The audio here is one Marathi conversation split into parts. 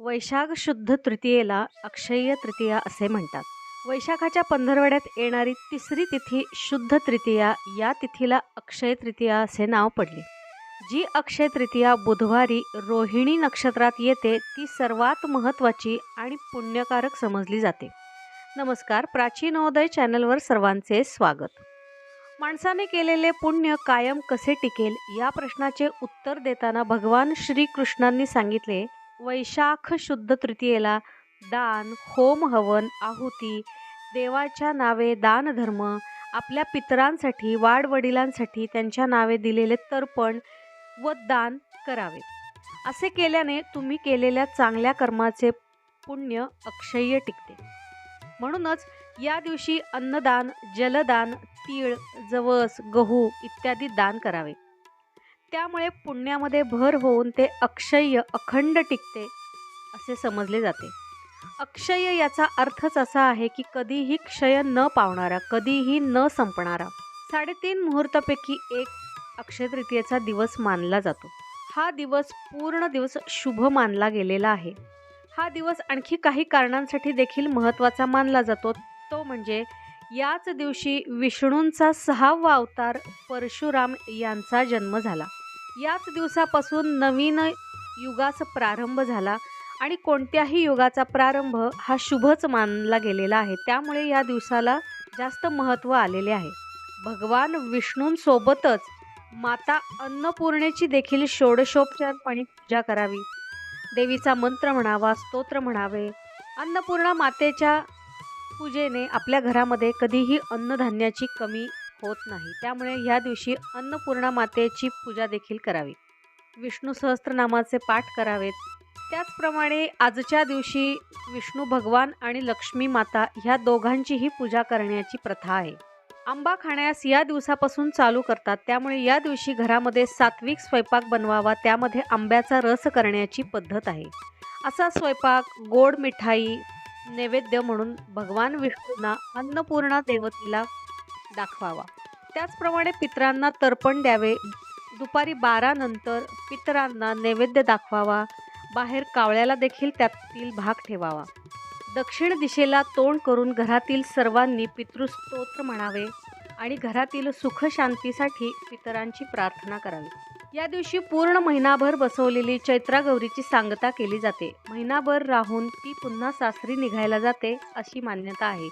वैशाख शुद्ध तृतीयेला अक्षय्य तृतीया असे म्हणतात. वैशाखाच्या पंधरवड्यात येणारी तिसरी तिथी शुद्ध तृतीया या तिथीला अक्षय तृतीया असे नाव पडले. जी अक्षय तृतीया बुधवारी रोहिणी नक्षत्रात येते ती सर्वात महत्त्वाची आणि पुण्यकारक समजली जाते. नमस्कार प्राचीनोदय चॅनलवर सर्वांचे स्वागत. माणसाने केलेले पुण्य कायम कसे टिकेल या प्रश्नाचे उत्तर देताना भगवान श्रीकृष्णांनी सांगितले वैशाख शुद्ध तृतीयेला दान होम हवन आहुती देवाच्या नावे दानधर्म आपल्या पितरांसाठी वाडवडिलांसाठी त्यांच्या नावे दिलेले तर्पण व दान करावे. असे केल्याने तुम्ही केलेल्या चांगल्या कर्माचे पुण्य अक्षय्य टिकते. म्हणूनच या दिवशी अन्नदान जलदान तीळ जवस गहू इत्यादी दान करावे. त्यामुळे पुण्यामध्ये भर होऊन ते अक्षय्य अखंड टिकते असे समजले जाते. अक्षय याचा अर्थच असा आहे की कधीही क्षय न पावणारा कधीही न संपणारा साडेतीन मुहूर्तापैकी एक अक्षय तृतीयेचा दिवस मानला जातो. हा दिवस पूर्ण दिवस शुभ मानला गेलेला आहे. हा दिवस आणखी काही कारणांसाठी देखील महत्त्वाचा मानला जातो. तो म्हणजे याच दिवशी विष्णूंचा सहावा अवतार परशुराम यांचा जन्म झाला. याच दिवसापासून नवीन युगाचा प्रारंभ झाला आणि कोणत्याही युगाचा प्रारंभ हा शुभच मानला गेलेला आहे. त्यामुळे या दिवसाला जास्त महत्त्व आलेले आहे. भगवान विष्णूंसोबतच माता अन्नपूर्णेची देखील षोडशोपचारपणे पूजा करावी. देवीचा मंत्र म्हणावा स्तोत्र म्हणावे. अन्नपूर्णा मातेच्या पूजेने आपल्या घरामध्ये कधीही अन्नधान्याची कमी होत नाही. त्यामुळे ह्या दिवशी अन्नपूर्णा मातेची पूजा देखील करावी. विष्णू सहस्त्रनामाचे पाठ करावेत. त्याचप्रमाणे आजच्या दिवशी विष्णू भगवान आणि लक्ष्मी माता ह्या दोघांचीही पूजा करण्याची प्रथा आहे. आंबा खाण्यास या दिवसापासून चालू करतात. त्यामुळे या दिवशी घरामध्ये सात्विक स्वयंपाक बनवावा. त्यामध्ये आंब्याचा रस करण्याची पद्धत आहे. असा स्वयंपाक गोड मिठाई नैवेद्य म्हणून भगवान विष्णूंना अन्नपूर्णा देवतेला दाखवावा. त्याचप्रमाणे पितरांना तर्पण द्यावे. दुपारी बारानंतर पितरांना नैवेद्य दाखवावा. बाहेर कावळ्याला देखील त्यातील भाग ठेवावा. दक्षिण दिशेला तोंड करून घरातील सर्वांनी पितृस्तोत्र म्हणावे आणि घरातील सुखशांतीसाठी पितरांची प्रार्थना करावी. या दिवशी पूर्ण महिनाभर बसवलेली चैत्रा गौरीची सांगता केली जाते. महिनाभर राहून ती पुन्हा सासरी निघायला जाते अशी मान्यता आहे.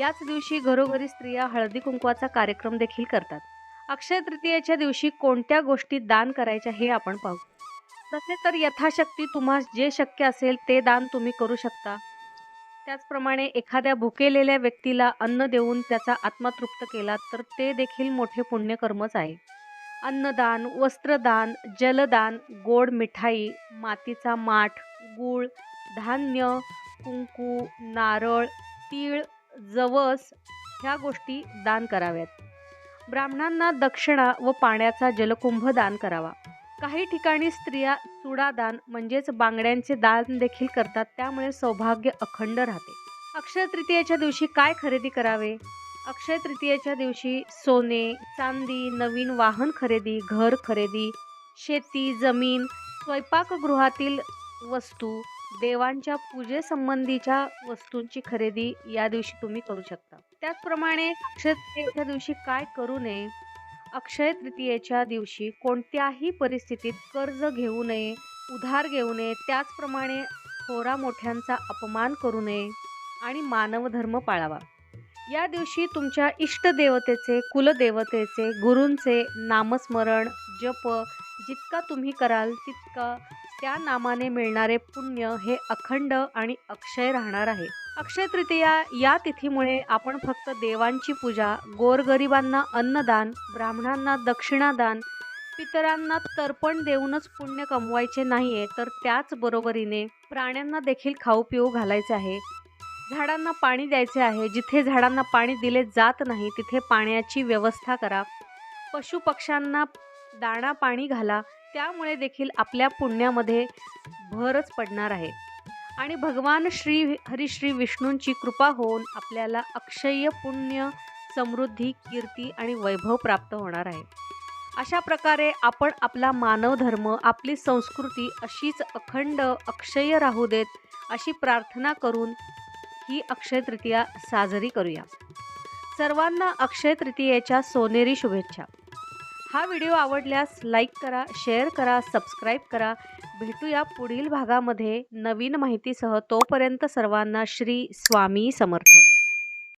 याच दिवशी घरोघरी स्त्रिया हळदी कुंकवाचा कार्यक्रम देखील करतात. अक्षय तृतीयेच्या दिवशी कोणत्या गोष्टी दान करायच्या हे आपण पाहू. तसे तर यथाशक्ती तुम्हा जे शक्य असेल ते दान तुम्ही करू शकता. त्याचप्रमाणे एखाद्या भुकेलेल्या व्यक्तीला अन्न देऊन त्याचा आत्मा तृप्त केला तर ते देखील मोठे पुण्यकर्मच आहे. अन्नदान वस्त्रदान जलदान गोड मिठाई मातीचा माठ गूळ धान्य कुंकू नारळ तीळ जवस ह्या गोष्टी दान कराव्यात. ब्राह्मणांना दक्षिणा व पाण्याचा जलकुंभ दान करावा. काही ठिकाणी स्त्रिया चुडादान म्हणजेच बांगड्यांचे दान देखील करतात त्यामुळे सौभाग्य अखंड राहते. अक्षय तृतीयेच्या दिवशी काय खरेदी करावे? अक्षय तृतीयेच्या दिवशी सोने चांदी नवीन वाहन खरेदी घर खरेदी शेती जमीन स्वयंपाकगृहातील वस्तू देवांच्या पूजेसंबंधीच्या वस्तूंची खरेदी या दिवशी तुम्ही करू शकता. त्याचप्रमाणे अक्षय तृतीयेच्या दिवशी काय करू नये? अक्षय तृतीयेच्या दिवशी कोणत्याही परिस्थितीत कर्ज घेऊ नये उधार घेऊ नये त्याचप्रमाणे थोरा मोठ्यांचा अपमान करू नये आणि मानवधर्म पाळावा. या दिवशी तुमच्या इष्टदेवतेचे कुलदेवतेचे गुरूंचे नामस्मरण जप जितका तुम्ही कराल तितका त्या नामाने मिळणारे पुण्य हे अखंड आणि अक्षय राहणार आहे. अक्षय तृतीया या तिथीमुळे आपण फक्त देवांची पूजा गोरगरिबांना अन्नदान ब्राह्मणांना दक्षिणादान पितरांना तर्पण देऊनच पुण्य कमवायचे नाही आहे तर त्याचबरोबरीने प्राण्यांना देखील खाऊ पिऊ घालायचे आहे. झाडांना पाणी द्यायचे आहे. जिथे झाडांना पाणी दिले जात नाही तिथे पाण्याची व्यवस्था करा. पशुपक्ष्यांना दाणा पाणी घाला. त्यामुळे देखील आपल्या पुण्यामध्ये भरच पडणार आहे. आणि भगवान श्री हरिश्री विष्णूंची कृपा होऊन आपल्याला अक्षय्य पुण्य समृद्धी कीर्ती आणि वैभव प्राप्त होणार आहे. अशा प्रकारे आपण आपला मानवधर्म आपली संस्कृती अशीच अखंड अक्षय राहू देत अशी प्रार्थना करून ही अक्षय तृतीया साजरी करूया. सर्वांना अक्षय तृतीयेच्या सोनेरी शुभेच्छा. हा व्हिडिओ आवडल्यास लाईक करा शेअर करा सबस्क्राईब करा. भेटूया पुढील भागामध्ये नवीन माहितीसह. तोपर्यंत सर्वांना श्री स्वामी समर्थ.